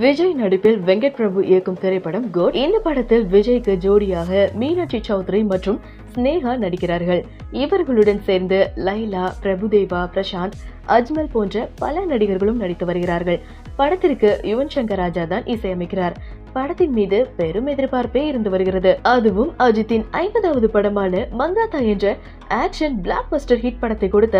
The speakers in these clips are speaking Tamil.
விஜய் நடிப்பில் வெங்கட் பிரபு இயக்கும் திரைப்படம் கோட் இந்த படத்தில் விஜய்க்கு ஜோடியாக மீனாட்சி சௌத்ரி மற்றும் ஸ்னேகா நடிக்கிறார்கள். இவர்களுடன் சேர்ந்து லைலா பிரபுதேவா பிரசாந்த் அஜ்மல் போன்ற பல நடிகர்களும் நடித்து வருகிறார்கள். படத்திற்கு யுவன் சங்கர் ராஜா தான் இசையமைக்கிறார். படத்தின் மீது பெரும் எதிர்பார்ப்பே இருந்து வருகிறது. அதுவும் அஜித்தின் ஐம்பதாவது படமான மங்காத்தா என்ற ஆக்ஷன் பிளாக் பஸ்டர் ஹிட் படத்தை கொடுத்த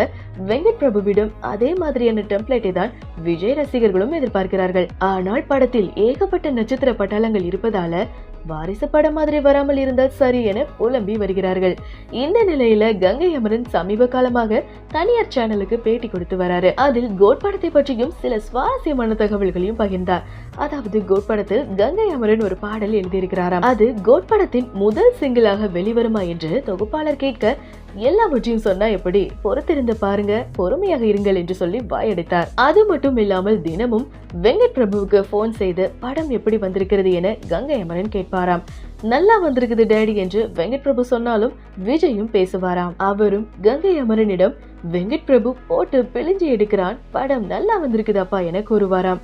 வெங்கட் பிரபுவிடம் அதே மாதிரியான டெம்ப்ளேட்டை தான் விஜய் ரசிகர்களும் எதிர்பார்க்கிறார்கள். ஆனால் படத்தில் ஏகப்பட்ட நட்சத்திர பட்டாளங்கள் இருப்பதால வாரிசு படம் மாதிரி வராமல் இருந்தால் சரி என புலம்பி வருகிறார்கள். இந்த நிலையில கங்கை அமரன் சமீப காலமாக தனியார் சேனலுக்கு பேட்டி கொடுத்து வராரு. அதில் கோட் படத்தை பற்றியும் சில சுவாரஸ்யமான தகவல்களையும் பகிர்ந்தார். அதாவது கோட் படத்தில் கங்கை அமரன் ஒரு பாடல் எழுதியிருக்கிறாராம். அது கோட் படத்தின் முதல் சிங்கிளாக வெளிவருமா என்று தொகுப்பாளர் கேட்க எல்லாவற்றையும் சொன்னா எப்படி? பொறுத்திருந்து பாருங்க பொறுமையாக இருங்கள் என்று சொல்லி வாயடைத்தார். அது மட்டும் இல்லாமல் தினமும் வெங்கட் பிரபுவுக்கு போன் செய்து படம் எப்படி வந்திருக்கிறது என கங்கை அமரன் பேசிப்பாராம் நல்லா வந்திருக்குது டேடி என்று வெங்கட் பிரபு சொன்னாலும் விஜயும் பேசுவாராம். அவரும் கங்கை அமரனிடம் வெங்கட் பிரபு போட்டு பிழிஞ்சு எடுக்கிறான். படம் நல்லா வந்திருக்குதாப்பா என கூறுவாராம்.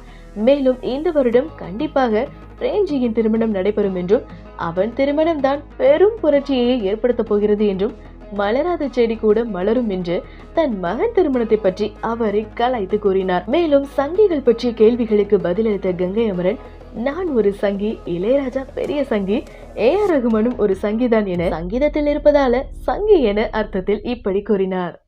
மேலும் இந்த வருடம் கண்டிப்பாக பிரேம்ஜியின் திருமணம் நடைபெறும் என்றும் அவன் திருமணம் தான் பெரும் புரட்சியை ஏற்படுத்தப் போகிறது என்றும் மலராத செடி கூட மலரும் என்று தன் மகன் திருமணத்தை பற்றி அவரை கலாய்த்து கூறினார். மேலும் சங்கிகள் பற்றிய கேள்விகளுக்கு பதிலளித்த கங்கை அமரன் நான் ஒரு சங்கி இளையராஜா பெரிய சங்கி ஏ ஆர் ரகுமானும் ஒரு சங்கிதான் என சங்கீதத்தில் இருப்பதால சங்கி என அர்த்தத்தில் இப்படி கூறினார்.